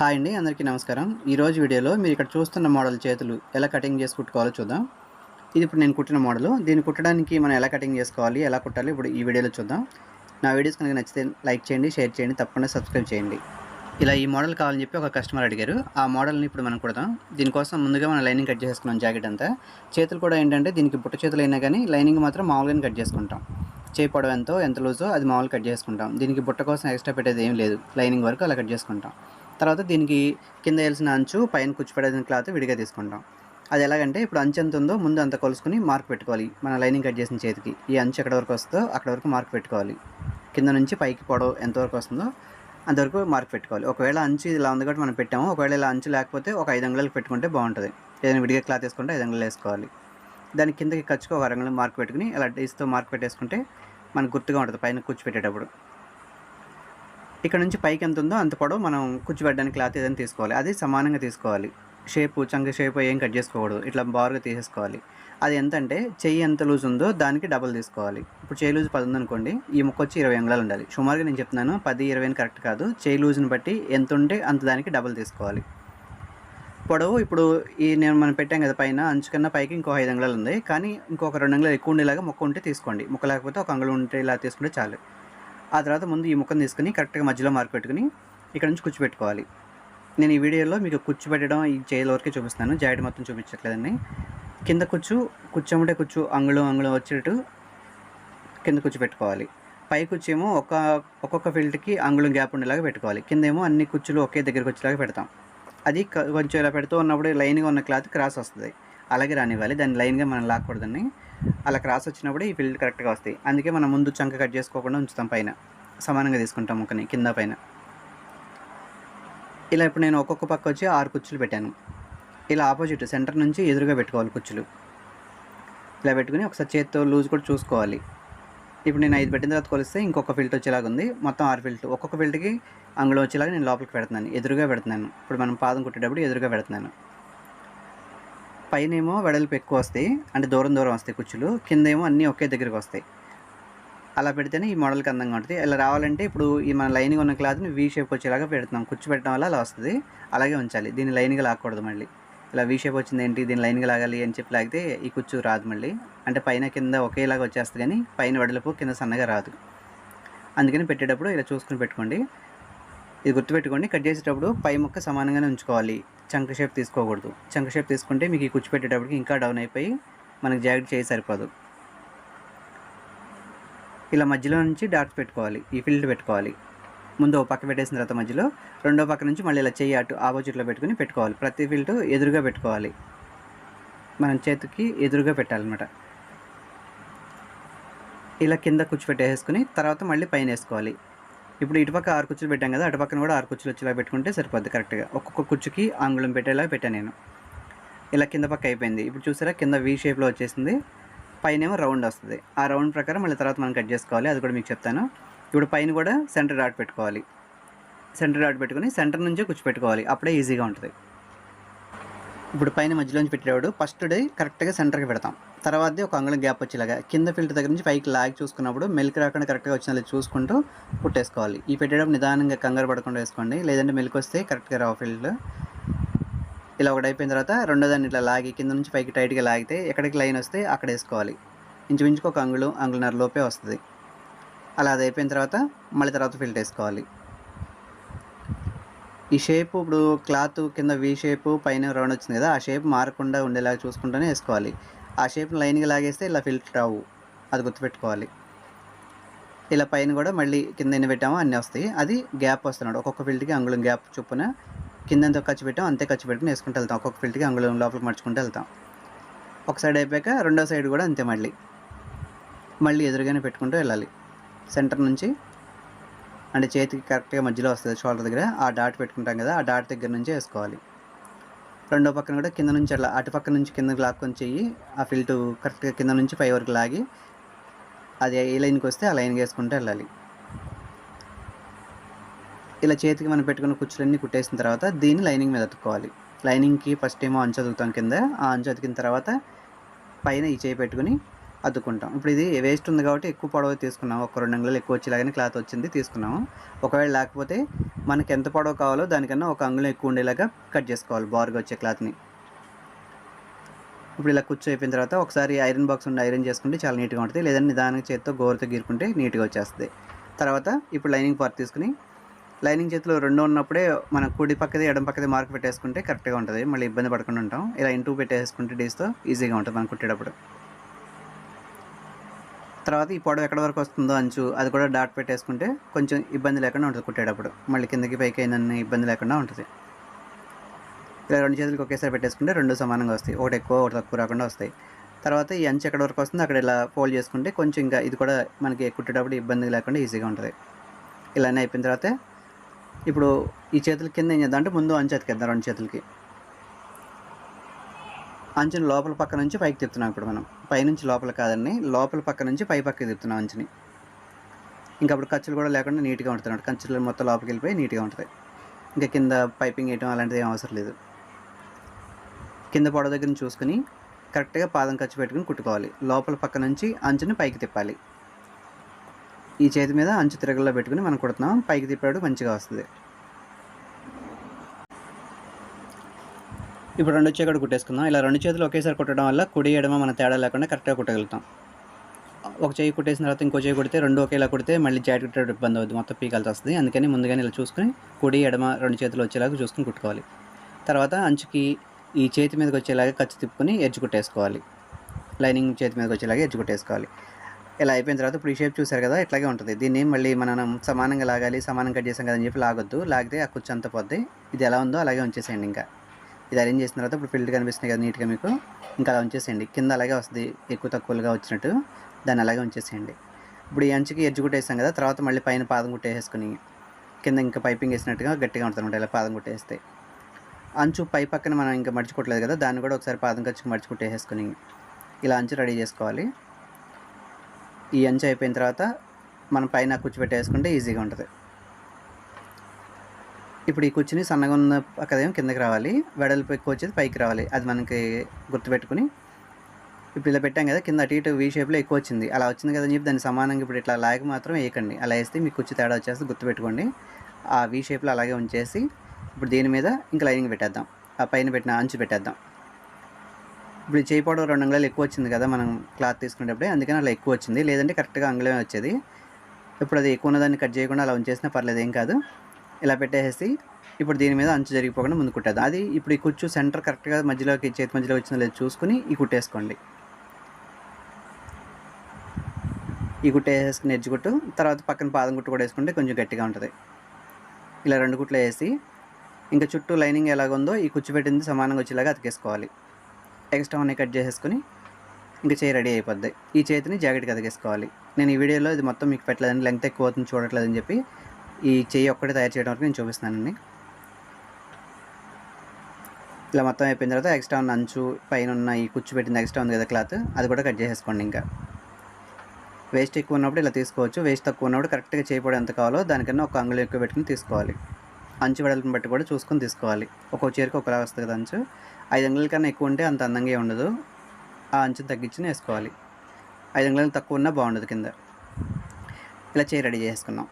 Hi అండి అందరికీ నమస్కారం. ఈరోజు వీడియోలో మీరు ఇక్కడ చూస్తున్న మోడల్ చేతులు ఎలా కటింగ్ చేసి కుట్టుకోవాలో చూద్దాం. ఇది ఇప్పుడు నేను కుట్టిన మోడల్. దీన్ని కుట్టడానికి మనం ఎలా కటింగ్ చేసుకోవాలి ఎలా కుట్టాలి ఇప్పుడు ఈ వీడియోలో చూద్దాం. నా వీడియోస్ కనుక నచ్చితే లైక్ చేయండి షేర్ చేయండి తప్పకుండా సబ్స్క్రైబ్ చేయండి. ఇలా ఈ మోడల్ కావాలని చెప్పి ఒక కస్టమర్ అడిగారు. ఆ మోడల్ని ఇప్పుడు మనం కుడదాం. దీనికోసం ముందుగా మనం లైనింగ్ కట్ చేసుకున్నాం జాకెట్ అంతా. చేతులు కూడా ఏంటంటే దీనికి బుట్ట చేతులు అయినా కానీ లైనింగ్ మాత్రం మామూలుగానే కట్ చేసుకుంటాం. చేయి పొడవు ఎంతో ఎంత లూజో అది మామూలు కట్ చేసుకుంటాం. దీనికి బుట్ట కోసం ఎక్స్ట్రా పెట్టేది ఏం లేదు. లైనింగ్ వరకు అలా కట్ చేసుకుంటాం. తర్వాత దీనికి కింద వేసిన అంచు పైన కూర్చోపెట్టిన క్లాత్ విడిగా తీసుకుంటాం. అది ఎలాగంటే ఇప్పుడు అంచు ఎంత ఉందో ముందు అంత కొలుసుకుని మార్క్ పెట్టుకోవాలి. మన లైనింగ్ కట్ చేసిన చేతికి. ఈ అంచు ఎక్కడ వరకు వస్తుందో అక్కడ వరకు మార్క్ పెట్టుకోవాలి. కింద నుంచి పైకి పొడవు ఎంతవరకు వస్తుందో అంతవరకు మార్క్ పెట్టుకోవాలి. ఒకవేళ అంచు ఇలా ఉంది కాబట్టి మనం పెట్టాము. ఒకవేళ ఇలా అంచు లేకపోతే ఒక ఐదు అంగుళాలు పెట్టుకుంటే బాగుంటుంది. ఏదైనా విడిగా క్లాత్ వేసుకుంటే ఐదు అంగుళాలు వేసుకోవాలి. దాని కిందకి ఖర్చుకు ఒక అరంగుళం మార్క్ పెట్టుకుని ఇలా డేస్తో మార్క్ పెట్టేసుకుంటే మనకు గుర్తుగా ఉంటుంది పైన కూర్చోపెట్టేటప్పుడు. ఇక్కడ నుంచి పైకి ఎంత ఉందో అంత పొడవు మనం కూర్చోబెట్టడానికి క్లాత్ ఏదైనా తీసుకోవాలి. అది సమానంగా తీసుకోవాలి. షేప్ చంక షేప్ ఏం కట్ చేసుకోకూడదు. ఇట్లా బారుగా తీసేసుకోవాలి. అది ఎంత అంటే చెయ్యి ఎంత లూజ్ ఉందో దానికి డబుల్ తీసుకోవాలి. ఇప్పుడు చేయి లూజ్ పది ఉందనుకోండి ఈ ముక్క వచ్చి ఇరవై అంగుళాలు ఉండాలి. సుమారుగా నేను చెప్తున్నాను పది ఇరవై అని కరెక్ట్ కాదు. చేయి లూజ్ని బట్టి ఎంత ఉంటే అంత దానికి డబుల్ తీసుకోవాలి. పొడవు ఇప్పుడు ఈ నేను మనం పెట్టాం కదా పైన అంచుకన్నా పైకి ఇంకో ఐదు అంగుళాలు ఉంది కానీ ఇంకొక రెండు అంగుళాలు ఎక్కువ ఉండేలాగా మొక్క ఉంటే తీసుకోండి. ముక్క లేకపోతే ఒక అంగుళం ఉంటే ఇలా తీసుకుంటే చాలు. ఆ తర్వాత ముందు ఈ ముక్కను తీసుకుని కరెక్ట్గా మధ్యలో మార్క్ పెట్టుకుని ఇక్కడ నుంచి కూర్చోబెట్టుకోవాలి. నేను ఈ వీడియోలో మీకు కూర్చోబెట్టడం ఈ చేయల వరకే చూపిస్తాను జాయిడ్ మొత్తం చూపించట్లేదండి. కింద కూర్చు కూర్చోమంటే కూర్చు అంగుళం అంగుళం వచ్చేటట్టు కింద కూర్చోబెట్టుకోవాలి. పై కూర్చేమో ఒక ఒక్కొక్క ఫీల్డ్కి అంగుళం గ్యాప్ ఉండేలాగా పెట్టుకోవాలి. కిందేమో అన్ని కుర్చీలు ఒకే దగ్గరికి వచ్చేలాగా పెడతాం. అది కొంచెం ఇలా పెడుతూ ఉన్నప్పుడు లైన్గా ఉన్న క్లాత్ క్రాస్ వస్తుంది. అలాగే రానివ్వాలి. దాన్ని లైన్గా మనం లాక్కూడదండి. అలా క్రాస్ వచ్చినప్పుడు ఈ ఫీల్డ్ కరెక్ట్గా వస్తాయి. అందుకే మనం ముందు చంక కట్ చేసుకోకుండా ఉంచుతాం పైన. సమానంగా తీసుకుంటాం ముక్కని కింద పైన. ఇలా ఇప్పుడు నేను ఒక్కొక్క పక్క వచ్చి ఆరు కుచ్చులు పెట్టాను. ఇలా ఆపోజిట్ సెంటర్ నుంచి ఎదురుగా పెట్టుకోవాలి కుచ్చులు ఇలా పెట్టుకుని ఒకసారి చేత్తో లూజ్ కూడా చూసుకోవాలి. ఇప్పుడు నేను ఐదు పెట్టిన తర్వాత కొలిస్తే ఇంకొక ఫిల్ట్ వచ్చేలాగా ఉంది. మొత్తం ఆరు ఫిల్ట్ ఒక్కొక్క ఫిల్ట్కి అంగుళం వచ్చేలాగా నేను లోపలికి పెడుతున్నాను. ఎదురుగా పెడుతున్నాను. ఇప్పుడు మనం పాదం కుట్టేటప్పుడు ఎదురుగా పెడుతున్నాను. పైన ఏమో వెడల్పు ఎక్కువ వస్తాయి. అంటే దూరం దూరం వస్తాయి కుచ్చులు. కింద ఏమో అన్నీ ఒకే దగ్గరికి వస్తాయి. అలా పెడితేనే ఈ మోడల్కి అందంగా ఉంటుంది. ఇలా రావాలంటే ఇప్పుడు ఈ మన లైన్గా ఉన్న క్లాత్ని వీ షేప్ వచ్చేలాగా పెడుతున్నాం. కుచ్చు పెట్టడం వల్ల అలా వస్తుంది. అలాగే ఉంచాలి. దీన్ని లైన్గా లాక్కూడదు మళ్ళీ. ఇలా వీ షేప్ వచ్చింది ఏంటి? దీన్ని లైన్గా లాగాలి అని చెప్పి లాగితే ఈ కుచ్చు రాదు మళ్ళీ. అంటే పైన కింద ఒకేలాగా వచ్చేస్తుంది కానీ పైన వెడల్పు కింద సన్నగా రాదు. అందుకని పెట్టేటప్పుడు ఇలా చూసుకుని పెట్టుకోండి. ఇది గుర్తుపెట్టుకోండి. కట్ చేసేటప్పుడు పై ముక్క సమానంగానే ఉంచుకోవాలి. చంక షేప్ తీసుకోకూడదు. చంక షేప్ తీసుకుంటే మీకు ఈ కుచ్చు పెట్టేటప్పటికి ఇంకా డౌన్ అయిపోయి మనకి జాకెట్ చేయి సరిపోదు. ఇలా మధ్యలో నుంచి డాట్స్ పెట్టుకోవాలి. ఈ ఫిల్డ్ పెట్టుకోవాలి. ముందు ఒక పక్క పెట్టేసిన తర్వాత మధ్యలో రెండో పక్క నుంచి మళ్ళీ ఇలా చెయ్యి అటు ఆపోజిట్లో పెట్టుకుని పెట్టుకోవాలి. ప్రతి ఫిల్ట్ ఎదురుగా పెట్టుకోవాలి. మనం చేతికి ఎదురుగా పెట్టాలన్నమాట. ఇలా కింద కూర్చోపెట్టేసుకుని తర్వాత మళ్ళీ పైన వేసుకోవాలి. ఇప్పుడు ఇటుపక్క ఆరు కుర్చీలు పెట్టాం కదా అటుపక్కన కూడా ఆరు కుర్చీలు వచ్చేలా పెట్టుకుంటే సరిపోద్ది కరెక్ట్గా ఒక్కొక్క కుర్చీకి ఆంగుళం పెట్టేలా పెట్టాను నేను. ఇలా కింద పక్క అయిపోయింది. ఇప్పుడు చూసారా కింద వీ షేప్లో వచ్చేసింది. పైన ఏమో రౌండ్ వస్తుంది. ఆ రౌండ్ ప్రకారం మళ్ళీ తర్వాత మనం కట్ చేసుకోవాలి. అది కూడా మీకు చెప్తాను. ఇప్పుడు పైన కూడా సెంటర్ డాట్ పెట్టుకోవాలి. సెంటర్ డాట్ పెట్టుకుని సెంటర్ నుంచే కూర్చోపెట్టుకోవాలి అప్పుడే ఈజీగా ఉంటుంది. ఇప్పుడు పైన మధ్యలోంచి పెట్టేవాడు. ఫస్ట్ డే కరెక్ట్గా సెంటర్కి పెడతాం. తర్వాతది ఒక అంగుళం గ్యాప్ వచ్చేలాగా. కింద ఫిల్టర్ దగ్గర నుంచి పైకి లాగి చూసుకున్నప్పుడు మెల్క్ రాకుండా కరెక్ట్గా వచ్చిన చూసుకుంటూ పుట్టేసుకోవాలి ఈ పెట్టేటప్పుడు నిదానంగా కంగారు పడకుండా వేసుకోండి. లేదంటే మెల్క్ వస్తే కరెక్ట్గా రావు ఫీల్డ్. ఇలా ఒకటి అయిపోయిన తర్వాత రెండో దాన్ని ఇట్లా లాగి కింద నుంచి పైకి టైట్గా లాగితే ఎక్కడికి లైన్ వస్తే అక్కడ వేసుకోవాలి. ఇంచుమించుకు ఒక అంగుళం అంగుళన్నర లోపే వస్తుంది. అలా అది అయిపోయిన తర్వాత మళ్ళీ తర్వాత ఫిల్ట్ వేసుకోవాలి. ఈ షేప్ ఇప్పుడు క్లాత్ కింద వి షేప్ పైన రౌండ్ వచ్చింది కదా ఆ షేప్ మారకుండా ఉండేలాగా చూసుకుంటూనే వేసుకోవాలి. ఆ షేప్ని లైన్గా లాగేస్తే ఇలా ఫిల్టర్ రావు. అది గుర్తుపెట్టుకోవాలి. ఇలా పైన కూడా మళ్ళీ కింద ఎన్ని పెట్టామో అన్నీ వస్తాయి. అది గ్యాప్ వస్తున్నాడు. ఒక్కొక్క ఫిల్ట్కి అంగుళం గ్యాప్ చొప్పున కింద ఎంత ఖర్చు పెట్టాం అంతే ఖర్చు పెట్టుకుని వేసుకుంటూ వెళ్తాం. ఒక్కొక్క ఫిల్ట్కి అంగుళం లోపలికి మర్చుకుంటూ వెళ్తాం. ఒక సైడ్ అయిపోయాక రెండో సైడ్ కూడా అంతే మళ్ళీ. మళ్ళీ ఎదురుగానే పెట్టుకుంటూ వెళ్ళాలి. సెంటర్ నుంచి అంటే చేతికి కరెక్ట్గా మధ్యలో వస్తుంది షోల్డర్ దగ్గర. ఆ డాట్ పెట్టుకుంటాం కదా ఆ డాట్ దగ్గర నుంచి వేసుకోవాలి. రెండో పక్కన కూడా కింద నుంచి అట్లా అటు పక్క నుంచి కిందకి లాక్కొని చెయ్యి ఆ ఫిల్ట్ కరెక్ట్గా కింద నుంచి పై వరకు లాగి అది ఏ లైన్కి వస్తే ఆ లైన్కి వేసుకుంటూ వెళ్ళాలి. ఇలా చేతికి మనం పెట్టుకున్న కుచ్చులన్నీ కుట్టేసిన తర్వాత దీన్ని లైనింగ్ మీద అతుక్కోవాలి. లైనింగ్కి ఫస్ట్ ఏమో అంచు అతుకుతాం కింద ఆ అంచు అతికిన తర్వాత పైన ఈ చేయి పెట్టుకుని అద్దుకుంటాం. ఇప్పుడు ఇది వేస్ట్ ఉంది కాబట్టి ఎక్కువ పొడవు తీసుకున్నాం ఒక రెండు అంగుళాలు ఎక్కువ వచ్చేలాగానే క్లాత్ వచ్చింది తీసుకున్నాము. ఒకవేళ లేకపోతే మనకి ఎంత పొడవు కావాలో దానికన్నా ఒక అంగుళం ఎక్కువ ఉండేలాగా కట్ చేసుకోవాలి బారుగా వచ్చే క్లాత్ని ఇప్పుడు ఇలా కూర్చో అయిపోయిన తర్వాత ఒకసారి ఐరన్ బాక్స్ ఉండి ఐరన్ చేసుకుంటే చాలా నీట్గా ఉంటుంది. లేదంటే నిదానంగా చేతితో గోరుతో గీరుకుంటే నీట్గా వచ్చేస్తుంది. తర్వాత ఇప్పుడు లైనింగ్ పార్ట్ తీసుకుని లైనింగ్ చేతిలో రెండు ఉన్నప్పుడే మన కుడి పక్కది ఎడం పక్కది మార్క్ పెట్టేసుకుంటే కరెక్ట్గా ఉంటుంది. మళ్ళీ ఇబ్బంది పడకుండా ఉంటాం. ఇలా ఇంటూ పెట్టేసుకుంటే డేస్తో ఈజీగా ఉంటుంది మనం కుట్టేటప్పుడు. తర్వాత ఈ పొడవు ఎక్కడ వరకు వస్తుందో అంచు అది కూడా డాట్ పెట్టేసుకుంటే కొంచెం ఇబ్బంది లేకుండా ఉంటుంది కుట్టేటప్పుడు. మళ్ళీ కిందకి పైకి అయినన్ని ఇబ్బంది లేకుండా ఉంటుంది. ఇలా రెండు చేతులకి ఒకేసారి పెట్టేసుకుంటే రెండు సమానంగా వస్తాయి. ఒకటి ఎక్కువ ఒకటి తక్కువ రాకుండా వస్తాయి. తర్వాత ఈ అంచు ఎక్కడ వరకు వస్తుందో అక్కడ ఇలా ఫోల్డ్ చేసుకుంటే కొంచెం ఇంకా ఇది కూడా మనకి కుట్టేటప్పుడు ఇబ్బంది లేకుండా ఈజీగా ఉంటుంది. ఇలానే అయిపోయిన తర్వాత ఇప్పుడు ఈ చేతుల కింద ఏం చేద్దాం అంటే ముందు అంచు అతికేద్దాం రెండు చేతులకి. అంచుని లోపల పక్క నుంచి పైకి తిప్పుతున్నాం ఇప్పుడు మనం. పైనుంచి లోపల కాదండి లోపల పక్క నుంచి పై పక్కకి తిప్పుతున్నాం అంచుని. ఇంకా అప్పుడు ఖర్చులు కూడా లేకుండా నీట్గా ఉంటుంది ఖర్చులు మొత్తం లోపలికి వెళ్ళిపోయి నీట్గా ఉంటుంది ఇంకా కింద పైపింగ్ వేయటం అలాంటిది ఏం అవసరం లేదు. కింద పొడవ దగ్గర చూసుకుని కరెక్ట్గా పాదం ఖర్చు పెట్టుకుని కుట్టుకోవాలి. లోపల పక్క నుంచి అంచుని పైకి తిప్పాలి. ఈ చేతి మీద అంచు తిరగల్లో పెట్టుకుని మనం కుడుతున్నాం. పైకి తిప్పాడు మంచిగా వస్తుంది. ఇప్పుడు రెండు చేతులు కుట్టేసుకుందాం. ఇలా రెండు చేతులు ఒకేసారి కుట్టడం వల్ల కుడి ఎడమ మన తేడా లేకుండా కరెక్ట్గా కుట్టగలుగుతాం. ఒక చేయి కుట్టేసిన తర్వాత ఇంకో చేయి కుడితే రెండు ఒకేలా కుడితే మళ్ళీ జాకెట్ కుట్టేటప్పుడు ఇబ్బంది అవుతుంది. మొత్తం పీకాల్సి వస్తుంది. అందుకని ముందుగానే ఇలా చూసుకుని కుడి ఎడమ రెండు చేతులు వచ్చేలాగా చూసుకుని కుట్టుకోవాలి. తర్వాత అంచుకి ఈ చేతి మీదకి వచ్చేలాగా ఖర్చు తిప్పుకొని ఎడ్జ్ కుట్టేసుకోవాలి. లైనింగ్ చేతి మీదకి వచ్చేలాగా ఎడ్జ్ కుట్టేసుకోవాలి. ఇలా అయిపోయిన తర్వాత ఇప్పుడు ఈ షేప్ చూసారు కదా ఇట్లాగే ఉంటుంది. దీన్ని మళ్ళీ మనం సమానంగా లాగాలి సమానం కట్ చేసాం కదా అని చెప్పి లాగొద్దు. లాగితే ఆ కుచ్చు అంత పోద్ది. ఇది ఎలా ఉందో అలాగే ఉంచేసేయండి ఇంకా. ఇది అరేంజ్ చేసిన తర్వాత ఇప్పుడు ఫిల్డ్ కనిపిస్తుంది కదా నీట్గా మీకు. ఇంకా అలా ఉంచేసేయండి. కింద అలాగే వస్తుంది. ఎక్కువ తక్కువగా వచ్చినట్టు. దాన్ని అలాగే ఉంచేసేయండి. ఇప్పుడు ఈ అంచుకి ఎడ్జ్ కుట్టేసాం కదా. తర్వాత మళ్ళీ పైన పాదం కుట్టేసుకుని కింద ఇంకా పైపింగ్ వేసినట్టుగా గట్టిగా ఉంటుంది అనమాట. ఇలా పాదం కుట్టేస్తే. అంచు పై పక్కన మనం ఇంకా మర్చుకోవట్లేదు కదా. దాన్ని కూడా ఒకసారి పాదం ఖర్చుకు మర్చి ఇలా అంచు రెడీ చేసుకోవాలి. ఈ అంచు అయిపోయిన తర్వాత మనం పైన కూర్చోబెట్టేసుకుంటే ఈజీగా ఉంటుంది. ఇప్పుడు ఈ కూర్చుని సన్నగా ఉన్న పక్కదేమో కిందకి రావాలి. వెడల్పు ఎక్కువ వచ్చేది పైకి రావాలి. అది మనకి గుర్తుపెట్టుకుని ఇప్పుడు ఇలా పెట్టాం కదా కింద అటు ఇటు వీ షేప్లో ఎక్కువ వచ్చింది. అలా వచ్చింది కదా అని చెప్పి దాన్ని సమానంగా ఇప్పుడు ఇట్లా లాగి మాత్రం వేయకండి. అలా వేస్తే మీకు కూర్చు తేడా వచ్చేస్తే గుర్తుపెట్టుకోండి. ఆ వీ షేప్లో అలాగే ఉంచేసి ఇప్పుడు దీని మీద ఇంకా లైనింగ్ పెట్టేద్దాం. ఆ పైన పెట్టిన అంచు పెట్టేద్దాం. ఇప్పుడు చేయి పౌడర్ రెండు అంగుళాలు ఎక్కువ వచ్చింది కదా మనం క్లాత్ తీసుకునేటప్పుడే అందుకని అలా ఎక్కువ వచ్చింది. లేదంటే కరెక్ట్గా అంగుళమే వచ్చేది. ఇప్పుడు అది ఎక్కువ ఉన్నదాన్ని కట్ చేయకుండా అలా ఉంచేసినా పర్లేదు ఏం కాదు. ఇలా పెట్టేసి ఇప్పుడు దీని మీద అంచు జరిగిపోకుండా ముందు కుట్టేద్దాం. అది ఇప్పుడు ఈ కుచ్చు సెంటర్ కరెక్ట్గా మధ్యలోకి చేతి మధ్యలో వచ్చిందో లేదో చూసుకుని ఈ కుట్టేసుకోండి. ఈ గుట్ట వేసుకుని ఎడ్జ్ తర్వాత పక్కన పాదం గుట్టు కూడా వేసుకుంటే కొంచెం గట్టిగా ఉంటుంది. ఇలా రెండు గుట్లు వేసి ఇంకా చుట్టూ లైనింగ్ ఎలాగుందో ఈ కుచ్చు పెట్టింది సమానంగా వచ్చేలాగా అతికేసుకోవాలి. ఎక్స్ట్రా ఉన్నాయి కట్ చేసేసుకుని ఇంకా చేయి రెడీ అయిపోద్ది. ఈ చేతిని జాకెట్కి అతికేసుకోవాలి. నేను ఈ వీడియోలో ఇది మొత్తం మీకు పెట్టలేదని లెంగ్త్ ఎక్కువ అవుతుంది చూడట్లేదని చెప్పి ఈ చెయ్యి ఒక్కటే తయారు చేయడం వరకు నేను చూపిస్తున్నానండి. ఇలా మొత్తం అయిపోయిన తర్వాత ఎక్స్ట్రా ఉన్న అంచు పైన ఉన్న ఈ కుచ్చు పెట్టింది ఎక్స్ట్రా ఉంది కదా క్లాత్ అది కూడా కట్ చేసేసుకోండి ఇంకా. వేస్ట్ ఎక్కువ ఉన్నప్పుడు ఇలా తీసుకోవచ్చు. వేస్ట్ తక్కువ ఉన్నప్పుడు కరెక్ట్గా చేయబడి ఎంత కావాలో దానికన్నా ఒక అంగుళం ఎక్కువ పెట్టుకుని తీసుకోవాలి. అంచు వెడల్పుని బట్టి కూడా చూసుకొని తీసుకోవాలి. ఒక్కో చీరకు ఒకలా వస్తుంది కదా అంచు. ఐదు అంగుళాల కన్నా ఎక్కువ ఉంటే అంత అందంగా ఉండదు. ఆ అంచుని తగ్గించి వేసుకోవాలి ఐదు అంగుళాలు తక్కువ ఉన్నా బాగుండదు కింద. ఇలా చేయి రెడీ చేసుకున్నాం